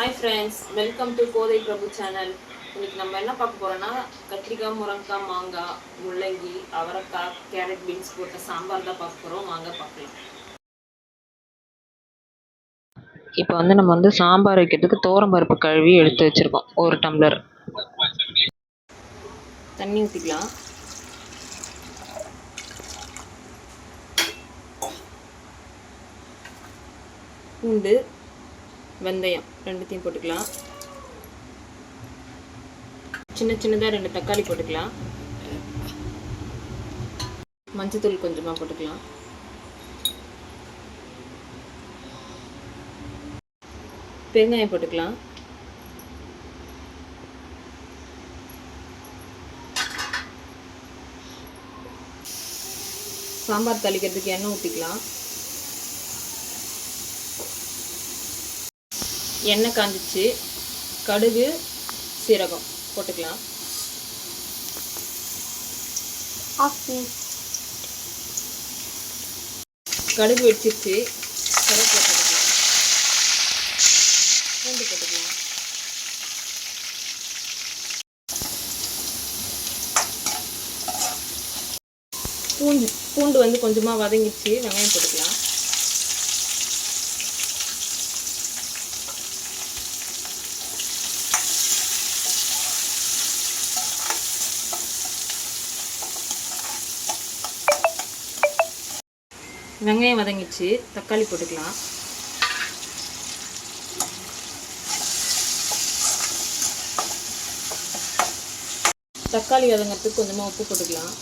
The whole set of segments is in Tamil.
Hi friends welcome to Kothai Prabhu channel இன்னைக்கு நம்ம என்ன பார்க்க போறோம்னா கத்திரிக்காய் முருங்கைக்காய் மாங்காய் முள்ளங்கி அவரைக்காய் கேரட் பீன்ஸ் போட்ட சாம்பார் தான் பார்க்க போகிறோம் வாங்க பார்க்கலாம். இப்போ வந்து நம்ம வந்து சாம்பார் வைக்கிறதுக்கு தோரம் பருப்பு கழுவி எடுத்து வச்சுருக்கோம். ஒரு டம்ளர். தண்ணி ஊற்றிக்கலாம் பூண்டு வெந்தயம் ரெண்டுத்தையும் போட்டுக்கலாம். சின்ன சின்னதாக ரெண்டு தக்காளி போட்டுக்கலாம். மஞ்சத்தூள் கொஞ்சமாக போட்டுக்கலாம். பெருங்காயம் போட்டுக்கலாம். சாம்பார் தாளிக்கிறதுக்கு எண்ணெய் ஊற்றிக்கலாம் எண்ணெய் காஞ்சிச்சு. கடுகு சீரகம் போட்டுக்கலாம். கடுகு வெடிச்சிருச்சு. கருவேப்பிலை போட்டுக்கலாம். பூண்டு போட்டுக்கலாம். பூண்டு பூண்டு வந்து கொஞ்சமாக வதங்கிடுச்சு. வெங்காயம் போட்டுக்கலாம். வெங்காயம் வதங்கிச்சு தக்காளி போட்டுக்கலாம். தக்காளி வதங்கிறதுக்கு கொஞ்சமாக உப்பு போட்டுக்கலாம்.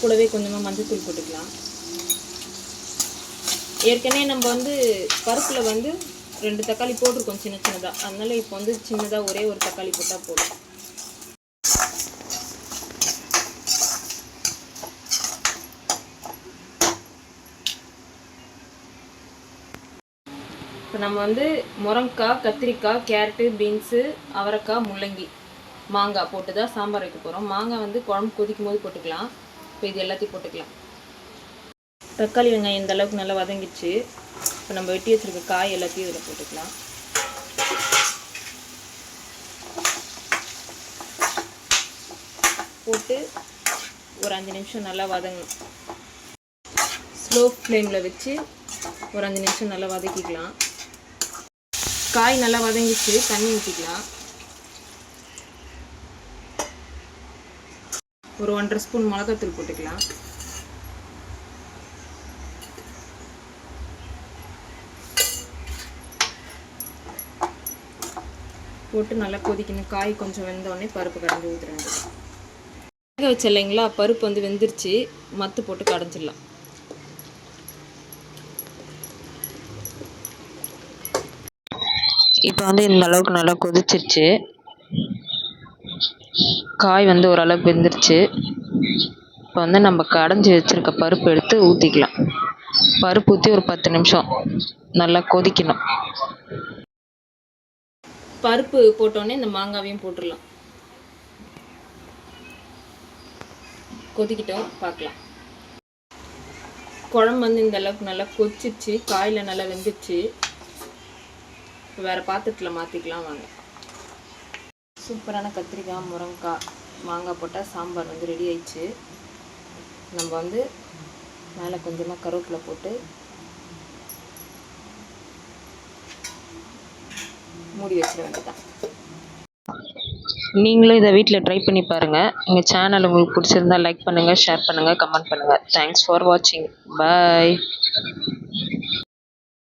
கூடவே கொஞ்சமாக மஞ்சத்தூள் போட்டுக்கலாம். ஏற்கனவே நம்ம வந்து பருப்பில் வந்து ரெண்டு தக்காளி போட்டிருக்கோம் சின்ன சின்னதாக அதனால இப்போ வந்து சின்னதாக ஒரே ஒரு தக்காளி போட்டால் போதும். இப்போ நம்ம வந்து முரங்காய் கத்திரிக்காய் கேரட்டு பீன்ஸு அவரைக்காய் முள்ளங்கி மாங்காய் போட்டு தான் சாம்பார் வைக்க போகிறோம் மாங்காய் வந்து குழம்பு கொதிக்கும் போது போட்டுக்கலாம். இப்போ இது எல்லாத்தையும் போட்டுக்கலாம். தக்காளி வெங்காயம் இந்த அளவுக்கு நல்லா வதங்கிச்சு இப்போ நம்ம வெட்டி வச்சுருக்க காய் எல்லாத்தையும் இதில் போட்டுக்கலாம். போட்டு ஒரு அஞ்சு நிமிஷம் நல்லா வதங்கணும். ஸ்லோ ஃப்ளேமில் வச்சு ஒரு அஞ்சு நிமிஷம் நல்லா வதக்கிக்கலாம். காய் நல்லா வதங்கிச்சு தண்ணி ஊற்றிக்கலாம் ஒரு ஒன்றரை ஸ்பூன் மிளகாத்தூள் போட்டுக்கலாம். போட்டு நல்லா கொதிக்கணும். காய் கொஞ்சம் வெந்தோடனே பருப்பு கடைஞ்சி ஊற்றுறாங்க வேக வச்சு இல்லைங்களா? பருப்பு வந்து வெந்துருச்சு. மத்து போட்டு கடைஞ்சிடலாம். இப்போ வந்து இந்த அளவுக்கு நல்லா கொதிச்சிருச்சு. காய் வந்து ஓரளவுக்கு வெந்துருச்சு. இப்போ வந்து நம்ம கடைஞ்சி வச்சுருக்க பருப்பு எடுத்து ஊற்றிக்கலாம் பருப்பு ஊற்றி ஒரு பத்து நிமிஷம் நல்லா கொதிக்கணும். பருப்பு போட்டோடனே இந்த மாங்காவையும் போட்டுடலாம். கொதிக்கிட்டோம் பார்க்கலாம். குழம்பு வந்து இந்த அளவுக்கு நல்லா கொச்சிச்சு காயில் நல்லா வெந்துச்சு இப்போ வேறு பாத்திரத்தில் மாற்றிக்கலாம் வாங்க. சூப்பரான கத்திரிக்காய் முருங்கைக்காய் மாங்காய் போட்டால் சாம்பார் வந்து ரெடி ஆயிடுச்சு. நம்ம வந்து மேலே கொஞ்சமாக கருவேப்பிலை போட்டு மூடி வச்சிட வேண்டியதான் நீங்களும் இதை வீட்டில் ட்ரை பண்ணி பாருங்கள் எங்கள் சேனல் உங்களுக்கு பிடிச்சிருந்தா லைக் பண்ணுங்கள் ஷேர் பண்ணுங்கள் கமெண்ட் பண்ணுங்கள் தேங்க்ஸ் ஃபார் வாட்சிங் பாய்